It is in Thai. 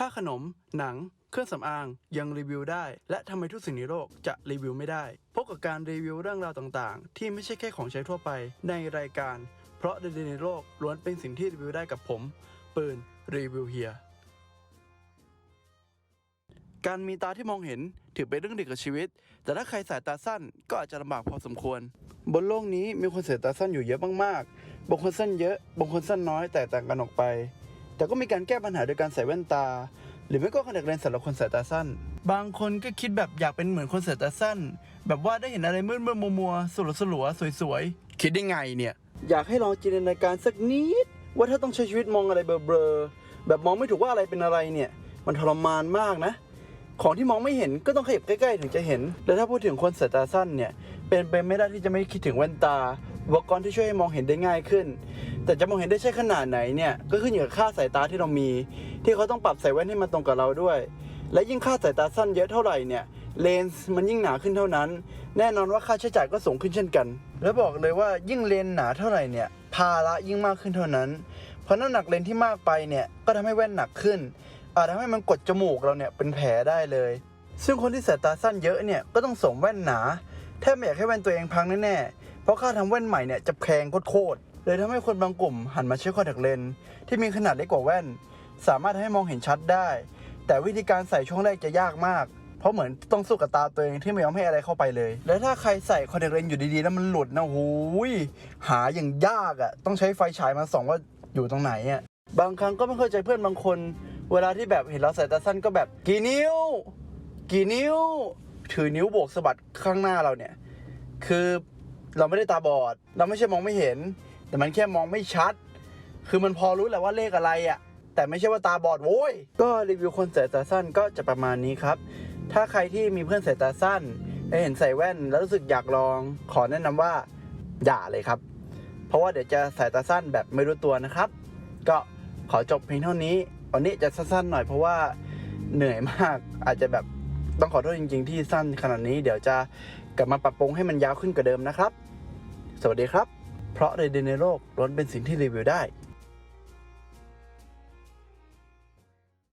ถ้าขนม หนัง เครื่องสำอางยังรีวิวได้ และทำไมทุกสิ่งในโลกจะรีวิวไม่ได้ พบกับการรีวิวเรื่องราวต่างๆ ที่ไม่ใช่แค่ของใช้ทั่วไปในรายการ เพราะใดๆในโลกล้วนเป็นสิ่งที่รีวิวได้กับผม ปืนรีวิวเฮียการมีตาที่มองเห็นถือเป็นเรื่องดีกับชีวิต แต่ถ้าใครสายตาสั้นก็อาจจะลำบากพอสมควร บนโลกนี้มีคนสายตาสั้นอยู่เยอะมากๆ บางคนสั้นเยอะ บางคนสั้นน้อยแตกต่างกันออกไป แต่ก็มีการแก้ปัญหาโดยการใส่แว่นตา หรือไม่ก็คอนแทคเลนส์สำหรับคนสายตาสั้น บางคนก็คิดแบบอยากเป็นเหมือนคนสายตาสั้น แบบว่าได้เห็นอะไรมืดมืดมัวมัวสลัวสลัวๆสวยๆ คิดได้ไงเนี่ย อยากให้ลองจินตนาการสักนิด ว่าถ้าต้องใช้ชีวิตมองอะไรเบลอๆแบบมองไม่ถูกว่าอะไรเป็นอะไรเนี่ย มันทรมานมากนะ ของที่มองไม่เห็นก็ต้องขยับใกล้ๆ ถึงจะเห็น แล้วถ้าพูดถึงคนสายตาสั้นเนี่ยเป็นไปไม่ได้ที่จะไม่คิดถึงแว่นตาอุปกรณ์ที่ช่วยให้มองเห็นได้ง่ายขึ้น แต่จะมองเห็นได้ใช่ขนาดไหนเนี่ยก็ขึ้นอยู่กับค่าสายตาที่เรามี ที่เขาต้องปรับใส่แว่นให้มันตรงกับเราด้วย และยิ่งค่าสายตาสั้นเยอะเท่าไหร่เนี่ยเลนส์มันยิ่งหนาขึ้นเท่านั้น แน่นอนว่าค่าใช้จ่ายก็สูงขึ้นเช่นกัน แล้วบอกเลยว่ายิ่งเลนส์หนาเท่าไหร่เนี่ยภาระยิ่งมากขึ้นเท่านั้น เพราะน้ำหนักเลนส์ที่มากไปเนี่ยก็ทำให้แว่นหนักขึ้น อาจทำให้มันกดจมูกเราเนี่ยเป็นแผลได้เลย ซึ่งคนที่สายตาสั้นเยอะเนี่ยก็ต้องสวมแว่นหนาแทบไม่อยากให้แว่นตัวเองพังแน่ๆ เพราะค่าทำแว่นใหม่เนี่ยจะแพงโคตรเลยทำให้คนบางกลุ่มหันมาใช้คอนแทคเลนส์ที่มีขนาดเล็กกว่าแว่น สามารถให้มองเห็นชัดได้ แต่วิธีการใส่ช่วงแรกจะยากมาก เพราะเหมือนต้องสู้กับตาตัวเองที่ไม่ยอมให้อะไรเข้าไปเลย แล้วถ้าใครใส่คอนแทคเลนส์อยู่ดีๆแล้วมันหลุดนะหูยหาอย่างยากอะ่ะ ต้องใช้ไฟฉายมาส่องว่าอยู่ตรงไหนอะ่ะบางครั้งก็ไม่เข้าใจเพื่อนบางคน เวลาที่แบบเห็นเราใส่ตาสั้นก็แบบกี่นิ้ว กี่นิ้ว ถือนิ้วโบกสะบัดข้างหน้าเราเนี่ย คือ เราไม่ได้ตาบอด เราไม่ใช่มองไม่เห็น แต่มันแค่มองไม่ชัด คือมันพอรู้แหละว่าเลขอะไรอะ่ะ แต่ไม่ใช่ว่าตาบอดโว้ย ก็รีวิวคนสายตาสั้นก็จะประมาณนี้ครับ ถ้าใครที่มีเพื่อนสายตาสั้นได้เห็นใส่แว่นแล้วรู้สึกอยากลอง ขอแนะนำว่าอย่าเลยครับ เพราะว่าเดี๋ยวจะสายตาสั้นแบบไม่รู้ตัวนะครับ ก็ขอจบเพียงเท่านี้วันนี้จะสั้นๆหน่อยเพราะว่าเหนื่อยมากอาจจะแบบต้องขอโทษจริง ๆ ที่สั้นขนาดนี้เดี๋ยวจะ กลับมาปรับปรุงให้มันยาวขึ้นกว่าเดิมนะครับ สวัสดีครับ เพราะใดๆในโลกล้วนเป็นสิ่งที่รีวิวได้